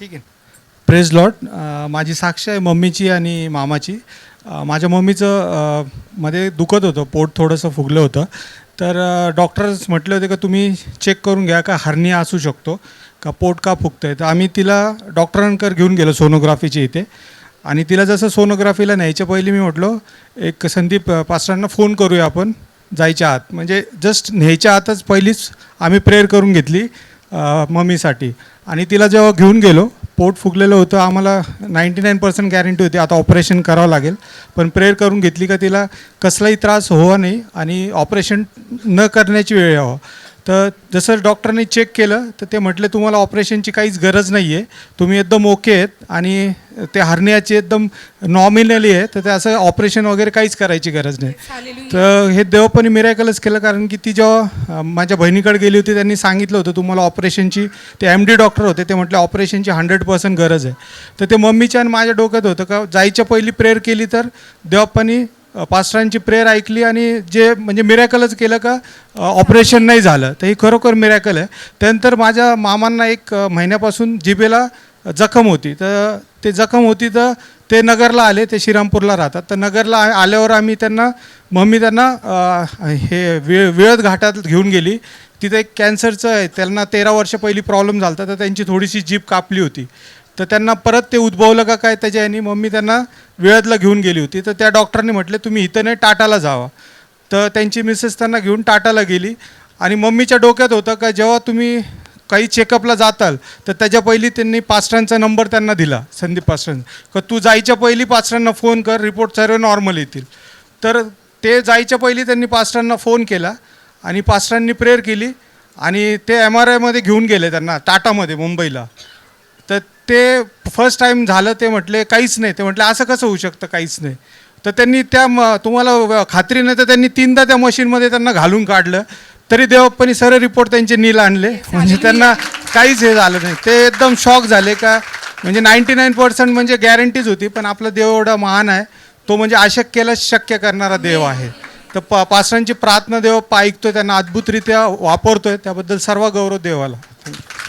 ठीक आहे. Praise lot माझी साक्ष आहे मम्मीची आणि मामाची. माझ्या मम्मीचं मध्ये दुखत होतं पोट थोडंसं फुगलं होतं. तर डॉक्टर्स म्हटले होते का तुम्ही चेक करून घ्या का हर्निया असू शकतो का पोट का फुगतं आहे तर आम्ही तिला डॉक्टरांकडे घेऊन गेलो सोनोग्राफीची इथे. आणि तिला जसं सोनोग्राफीला न्यायच्या पहिले मी म्हटलो एक संदीप पास्टरांना फोन करूया आपण जायच्या आत. म्हणजे जस्ट न्यायच्या आतच पहिलीच आम्ही प्रेयर करून घेतली. मम्मीसाठी. आणि तिला जेव्हा घेऊन गेलो पोट फुगलेलं होतं आम्हाला नाईंटी नाईन पर्सेंट गॅरंटी होती आता ऑपरेशन करावं लागेल. पण प्रेयर करून घेतली का तिला कसलाही त्रास होवा नाही आणि ऑपरेशन न करण्याची वेळ यावं. तर जसं डॉक्टरने चेक केलं तर ते म्हटले तुम्हाला ऑपरेशनची काहीच गरज नाही आहे तुम्ही एकदम ओके आहेत आणि ते हरण्याचे एकदम नॉमिनली आहे तर ते असं ऑपरेशन वगैरे काहीच करायची गरज नाही. तर हे देवपणी मिरॅकलच केलं कारण की ती जेव्हा माझ्या बहिणीकडे गेली होती त्यांनी सांगितलं होतं तुम्हाला ऑपरेशनची ते एम डी डॉक्टर होते ते म्हटले ऑपरेशनची हंड्रेड पर्सेंट गरज आहे. तर ते मम्मीच्या आणि माझ्या डोक्यात होतं का जायच्या पहिली प्रेयर केली तर देवप्पानी पास्टरांची प्रेयर ऐकली आणि जे म्हणजे मिरॅकलच केलं का ऑपरेशन नाही झालं. तर ही खरोखर मिरॅकल आहे. त्यानंतर माझ्या मामांना एक महिन्यापासून जिबेला जखम होती. तर ते जखम होती तर ते नगरला आले ते श्रीरामपूरला राहतात. तर नगरला आल्यावर आम्ही त्यांना मम्मी त्यांना हे वेळ वेळत घाटात घेऊन गेली. तिथे एक कॅन्सरचं आहे. त्यांना तेरा वर्ष पहिली प्रॉब्लेम झाला होता, तर त्यांची थोडीशी जीभ कापली होती. तर त्यांना परत ते उद्भवलं का काय त्याच्या यांनी? मम्मी त्यांना वेळातला घेऊन गेली होती. तर त्या डॉक्टरांनी म्हटले तुम्ही इथं नाही टाटाला जावा. तर त्यांची मिसेस त्यांना घेऊन टाटाला गेली. आणि मम्मीच्या डोक्यात होतं का जेव्हा तुम्ही काही चेकअपला जाताल तर त्याच्या पहिली त्यांनी पास्टरांचा नंबर त्यांना दिला संदीप पास्टरांचा का तू जायच्या पहिली पास्टरांना फोन कर रिपोर्ट सर्व नॉर्मल येतील. तर ते जायच्या पहिली त्यांनी पास्टरांना फोन केला आणि पास्टरांनी प्रेयर केली आणि ते एम आर आयमध्ये घेऊन गेले त्यांना टाटामध्ये मुंबईला. ते फर्स्ट टाईम झालं ते म्हटले काहीच नाही. ते म्हटले असं कसं होऊ शकतं? काहीच नाही. तर त्यांनी त्या म तुम्हाला खात्री नाही तर त्यांनी तीनदा त्या मशीनमध्ये त्यांना घालून काढलं. तरी देवप्पानी सर्व रिपोर्ट त्यांचे नील आणले. म्हणजे त्यांना काहीच हे झालं नाही. ते एकदम शॉक झाले का म्हणजे नाईंटी नाईन पर्सेंट म्हणजे गॅरंटीज होती पण आपला देव एवढा महान आहे. तो म्हणजे अशक्यला शक्य करणारा देव आहे. तर पा पासरांची प्रार्थना देव ऐकतोय त्यांना अद्भुतरित्या वापरतोय. त्याबद्दल सर्व गौरव देवाला.